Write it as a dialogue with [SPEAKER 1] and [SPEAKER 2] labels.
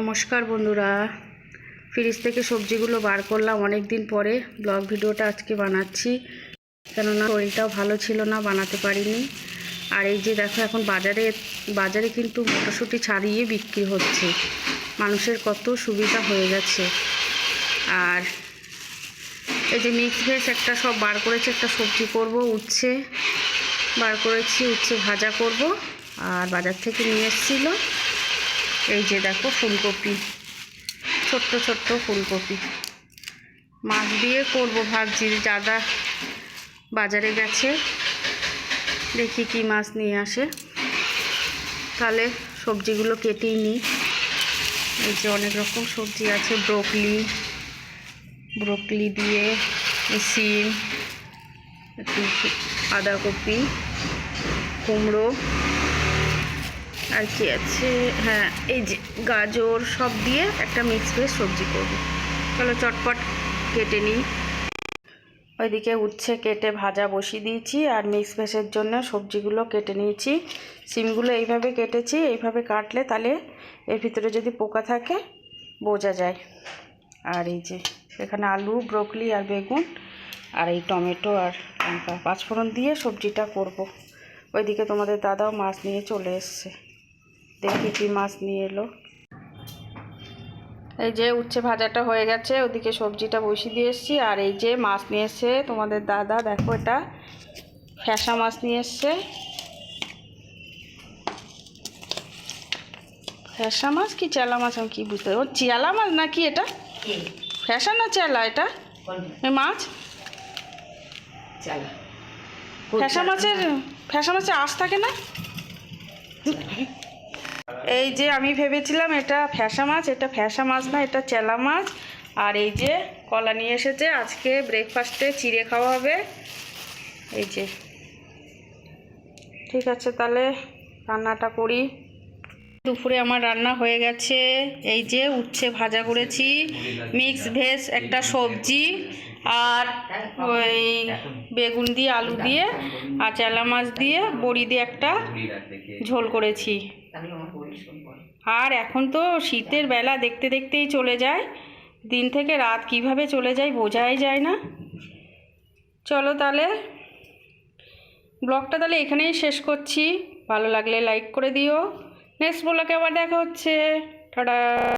[SPEAKER 1] নমস্কার বন্ধুরা। ফ্রিজ থেকে সবজিগুলো বার করলাম অনেক দিন পরে। ব্লগ ভিডিওটা আজকে বানাচ্ছি। কেননা শরীরটাও ভালো ছিল না, বানাতে পারিনি। আর এই যে দেখো, এখন বাজারে বাজারে কিন্তু মটরশুঁটি ছাড়িয়ে বিক্রি হচ্ছে। মানুষের কত সুবিধা হয়ে গেছে। আর এই যে মিক্স ভেজ একটা সব বার করেছে, একটা সবজি করব, উচ্ছে বার করেছি, উচ্ছে ভাজা করব। আর বাজার থেকে নিয়ে এসেছিল এই যে দেখো ফুলকপি, ছোট্ট ছোট্ট ফুলকপি। মাছ দিয়ে করব ভাবছি, দাদা বাজারে গেছে, দেখি কি মাছ নিয়ে আসে। তাহলে সবজিগুলো কেটেই নিই। এই যে অনেক রকম সবজি আছে, ব্রোকলি ব্রোকলি দিয়ে সিম, একটু বাঁধাকপি কুমড়ো আর কি আছে? হ্যাঁ এই যে গাজর সব দিয়ে একটা মিক্স ভেজ সবজি করব। চলো চটপট কেটে নিই। ওইদিকে উচ্ছে কেটে ভাজা বসিয়ে দিয়েছি আর মিক্স ভেজের জন্য সবজিগুলো কেটে নিয়েছি। সিমগুলো এইভাবে কেটেছি, এইভাবে কাটলে তাহলে এর ভিতরে যদি পোকা থাকে, বোঝা যায়। আর এই যে এখানে আলু, ব্রোকলি আর বেগুন আর এই টমেটো আর লঙ্কা। পাঁচফোড়ন দিয়ে সবজিটা করব। ওইদিকে তোমাদের দাদাও মাছ নিয়ে চলে এসছে। দেখি কি মাছ নিয়ে এলো। এই যে উচ্ছে ভাজাটা হয়ে গেছে ওদিকে সবজিটা বসিয়ে দিয়ে এসছি। আর এই যে মাছ নিয়ে এসছে তোমাদের দাদা দেখো এটা। ফ্যাসা মাছ নিয়ে এসছে। ফ্যাসা মাছ কি চেলা মাছ আমি কি বুঝতে ও চেলা মাছ নাকি এটা? ফ্যাসা না চেলা এটা? এই মাছ?
[SPEAKER 2] চালা।
[SPEAKER 1] ফ্যাসা মাছের ফ্যাসা মাছের আঁশ থাকে না? এই যে আমি ভেবেছিলাম এটা ফ্যাসা মাছ, এটা ফ্যাসা মাছ না, এটা চেলা মাছ। আর এই যে কলা নিয়ে এসেছে, আজকে ব্রেকফাস্টে চিড়ে খাওয়া হবে। এই যে। ঠিক আছে, তাহলে রান্নাটা করি। দুপুরে আমার রান্না হয়ে গেছে। এই যে উচ্ছে ভাজা করেছি। মিক্স ভেজ একটা সবজি আর ওই বেগুন দিয়ে আলু দিয়ে আর চেলা মাছ দিয়ে বড়ি দিয়ে একটা ঝোল করেছি। আর এখন তো শীতের বেলা দেখতে দেখতেই চলে যায়। দিন থেকে রাত কীভাবে চলে যায় বোঝাই যায় না। চলো তাহলে ব্লগটা তাহলে এখানেই শেষ করছি। ভালো লাগলে লাইক করে দিও। নেক্সট ব্লকে আবার দেখা হচ্ছে। টাটা।